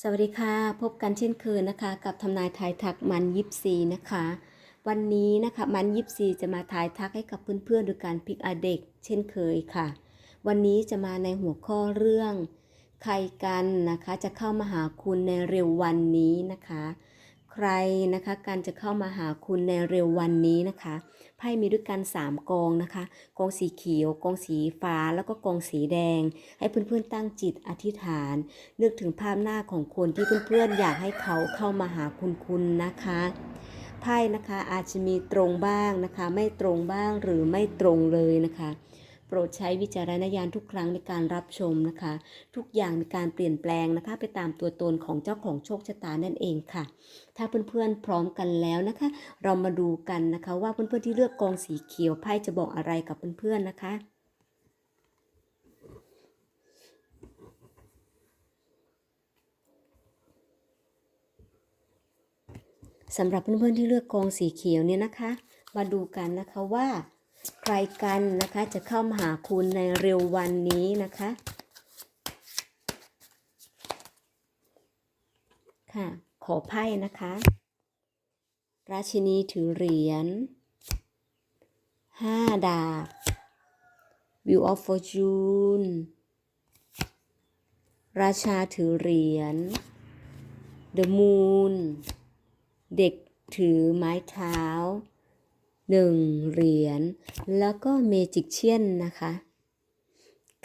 สวัสดีค่ะ พบกันเช่นเคยนะคะ กับทำนายทายทักมันยิปซีนะคะ วันนี้นะคะมันยิปซีจะมาทายทักให้กับเพื่อนๆโดยการพิกอาเด็ก เช่นเคยค่ะ วันนี้จะมาในหัวข้อเรื่อง ใครกันนะคะ จะเข้ามาหาคุณในเร็ววันนี้นะคะ ใครนะคะการจะเข้ามาหาคุณในเร็ววันนี้นะคะไพ่มีด้วยกัน 3 กองนะคะ กองสีเขียว กองสีฟ้าแล้วก็กองสีแดง ให้เพื่อนๆตั้งจิตอธิษฐาน นึกถึงภาพหน้าของคนที่เพื่อนๆอยากให้เขาเข้ามาหาคุณคุณนะคะไพ่นะคะอาจจะมีตรงบ้างนะคะ ไม่ตรงบ้างหรือไม่ตรงเลยนะคะ โปรดใช้วิจารณญาณทุกครั้งในการรับชมนะคะ ทุกอย่างมีการเปลี่ยนแปลงนะคะ ไปตามตัวตนของเจ้าของโชคชะตานั่นเองค่ะ ถ้าเพื่อนๆพร้อมกันแล้วนะคะ เรามาดูกันนะคะว่าเพื่อนๆที่เลือกกองสีเขียวไพ่จะบอกอะไรกับเพื่อนๆนะคะสำหรับเพื่อนๆที่เลือกกองสีเขียวเนี่ยนะคะ มาดูกันนะคะว่า ใครกันนะคะจะเข้ามาหาคุณในเร็ววันนี้นะคะค่ะขอไพ่นะคะ ราชินีถือเหรียญห้าดาบ Wheel of Fortune ราชาถือเหรียญ The Moon เด็กถือไม้เท้า หนึ่งเหรียญ แล้วก็เมจิกเชียนนะคะ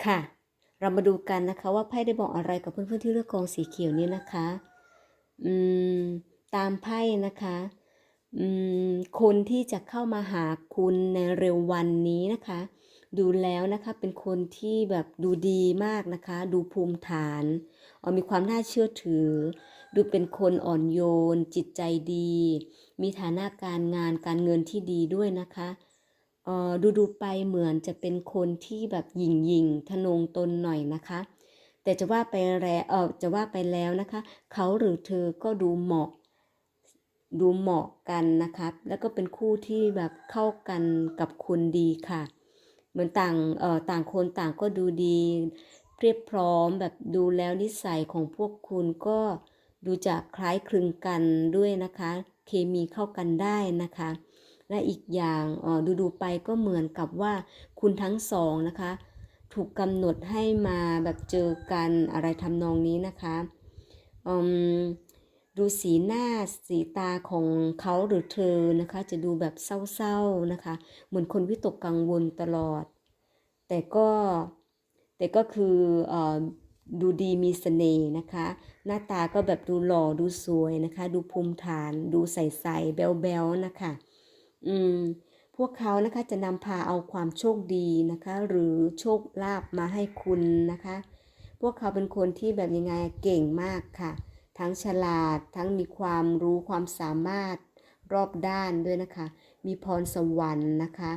ค่ะ เรามาดูกันนะคะว่าไพ่ได้บอกอะไรกับเพื่อนๆที่เลือกกองสีเขียวนี้นะคะ อืม ตามไพ่นะคะ อืม คนที่จะเข้ามาหาคุณในเร็ววันนี้นะคะ ดูแล้วนะคะเป็นคนที่แบบดูดีมากนะคะ ดูภูมิฐานออมีความน่าเชื่อถือ ดูเป็นคนอ่อนโยน จิตใจดี มีฐานะการงานการเงินที่ดีด้วยนะคะอ่อดูดูไปเหมือนจะเป็นคนที่แบบหยิ่งหยิ่งทะนงตนหน่อยนะคะ แต่จะว่าไปแล้วเออจะว่าไปแล้วนะคะ เขาหรือเธอก็ดูเหมาะ ดูเหมาะกันนะคะแล้วก็เป็นคู่ที่แบบเข้ากันกับคุณดีค่ะ เหมือนต่างเอ่อต่างคนต่างก็ดูดีเรียบพร้อมแบบดูแล้วนิสัยของพวกคุณก็ ดูจะคล้ายคลึงกันด้วยนะคะ เคมีเข้ากันได้นะคะ และอีกอย่างดูดูๆไปก็เหมือนกับว่าคุณทั้งสองนะคะ ถูกกำหนดให้มาแบบเจอกันอะไรทำนองนี้นะคะดูสีหน้าสีตาของเขาหรือเธอนะคะ จะดูแบบเศร้าๆนะคะ เหมือนคนวิตกกังวลตลอด แต่ก็แต่ก็คืออ ดูดีมีเสน่ห์นะคะ หน้าตาก็แบบดูหล่อดูสวยนะคะ ดูภูมิฐาน ดูใสๆแบ๊วๆนะคะ อืมพวกเขานะคะจะนำพาเอาความโชคดีนะคะ หรือโชคลาภมาให้คุณนะคะ พวกเขาเป็นคนที่แบบยังไงเก่งมากค่ะ ทั้งฉลาดทั้งมีความรู้ความสามารถรอบด้านด้วยนะคะ มีพรสวรรค์นะคะ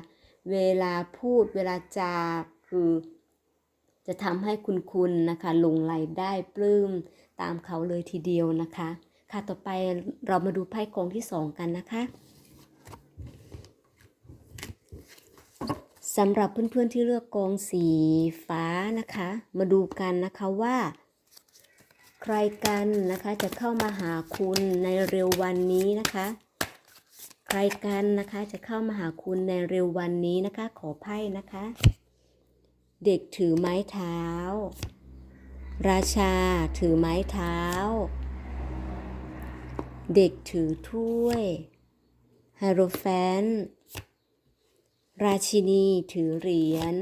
เวลาพูดเวลาจาคือ จะทำให้คุณคุณนะคะหลงไหลได้ปลื้มตามเขาเลยทีเดียวนะคะ ค่ะต่อไปเรามาดูไพ่กองที่สองกันนะคะสำหรับเพื่อนๆที่เลือกกองสีฟ้านะคะ มาดูกันนะคะว่า ใครกันนะคะจะเข้ามาหาคุณในเร็ววันนี้นะคะ ใครกันนะคะจะเข้ามาหาคุณในเร็ววันนี้นะคะ ขอไพ่นะคะ เด็กถือไม้เท้า ราชาถือไม้เท้า เด็กถือถ้วยฮาโรแฟน ราชินีถือเหรียญ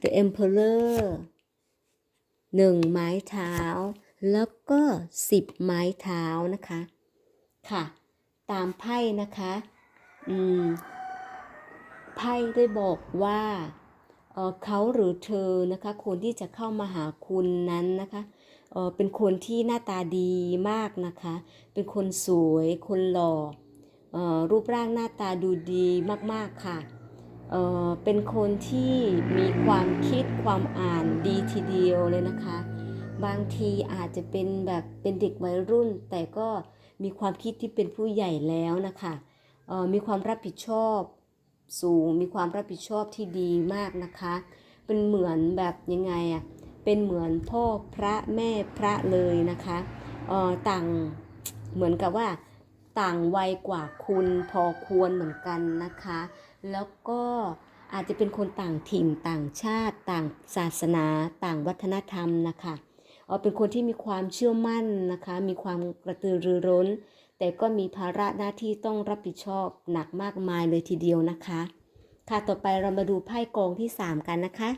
The Emperor หนึ่งไม้เท้า แล้วก็สิบไม้เท้านะคะ ค่ะ ตามไพ่นะคะ อืม ไพ่ได้บอกว่า เขาหรือเธอนะคะคนที่จะเข้ามาหาคุณนั้นนะคะเเป็นคนที่หน้าตาดีมากนะคะ เป็นคนสวย คนหล่อเอ่อรูปร่างหน้าตาดูดีมากๆค่ะเเป็นคนที่มีความคิดความอ่านดีทีเดียวเลยนะคะ บางทีอาจจะเป็นแบบเป็นเด็กวัยรุ่น แต่ก็มีความคิดที่เป็นผู้ใหญ่แล้วนะคะมีความรับผิดชอบ สูง มีความรับผิดชอบที่ดีมากนะคะ เป็นเหมือนแบบยังไงอะเป็นเหมือนพ่อพระแม่พระเลยนะคะเอ่อต่างเหมือนกับว่าต่างวัยกว่าคุณพอควรเหมือนกันนะคะ แล้วก็อาจจะเป็นคนต่างถิ่นต่างชาติ ต่างศาสนา ต่างวัฒนธรรมนะคะ เป็นคนที่มีความเชื่อมั่นนะคะ มีความกระตือรือร้น แต่ก็มีภาระหน้าที่ต้องรับผิดชอบหนักมากมายเลยทีเดียวนะคะ ค่ะต่อไปเรามาดูไพ่กองที่ 3 กันนะคะ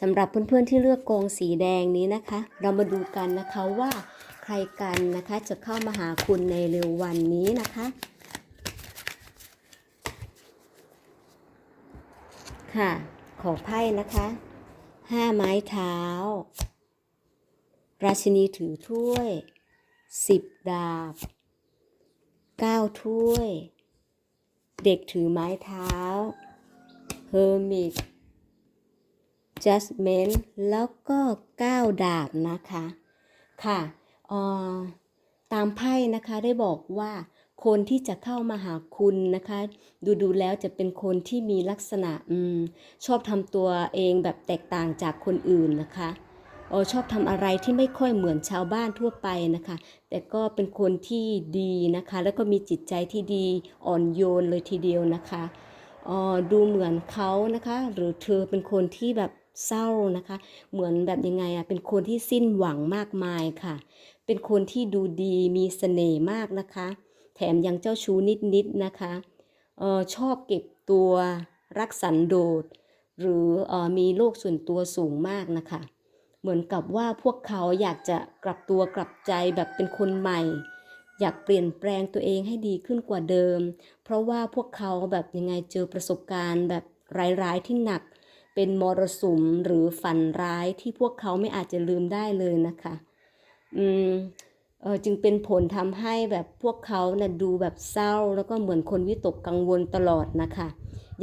สำหรับเพื่อนๆที่เลือกกองสีแดงนี้นะคะ เรามาดูกันนะคะว่าใครกันนะคะจะเข้ามาหาคุณในเร็ววันนี้นะคะ ค่ะ ขอไพ่นะคะห้าไม้เท้า ราชินีถือถ้วยสิบดาบเก้าถ้วย เด็กถือไม้เท้าเฮอร์มิต judgment แล้วก็ก้าดาบนะคะ ค่ะออตามไพ่นะคะได้บอกว่า คนที่จะเข้ามาหาคุณนะคะ ดูดูแล้วจะเป็นคนที่มีลักษณะอชอบทำตัวเองแบบแตกต่างจากคนอื่นนะคะออชอบทำอะไรที่ไม่ค่อยเหมือนชาวบ้านทั่วไปนะคะ แต่ก็เป็นคนที่ดีนะคะ แล้วก็มีจิตใจที่ดีอ่อนโยนเลยทีเดียวนะคะออดูเหมือนเขานะคะ หรือเธอเป็นคนที่แบบเศร้านะคะ เหมือนแบบยังไงอะเป็นคนที่สิ้นหวังมากมายค่ะ เป็นคนที่ดูดีมีเสน่ห์มากนะคะ ถมยังเจ้าชู้นิดๆนะคะออชอบเก็บตัวรักสันโดษ หรือออมีโลกส่วนตัวสูงมากนะคะ เหมือนกับว่าพวกเขาอยากจะกลับตัวกลับใจแบบเป็นคนใหม่ อยากเปลี่ยนแปลงตัวเองให้ดีขึ้นกว่าเดิม เพราะว่าพวกเขาแบบยังไงเจอประสบการณ์แบบร้ายๆที่หนัก เป็นมรสุมหรือฝันร้ายที่พวกเขาไม่อาจจะลืมได้เลยนะคะ อืม เออจึงเป็นผลทำให้แบบพวกเขานะ่ะดูแบบเศร้า แล้วก็เหมือนคนวิตกกังวลตลอดนะคะ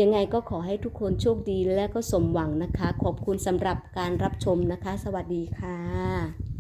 ยังไงก็ขอให้ทุกคนโชคดีและก็สมหวังนะคะ ขอบคุณสำหรับการรับชมนะคะ สวัสดีค่ะ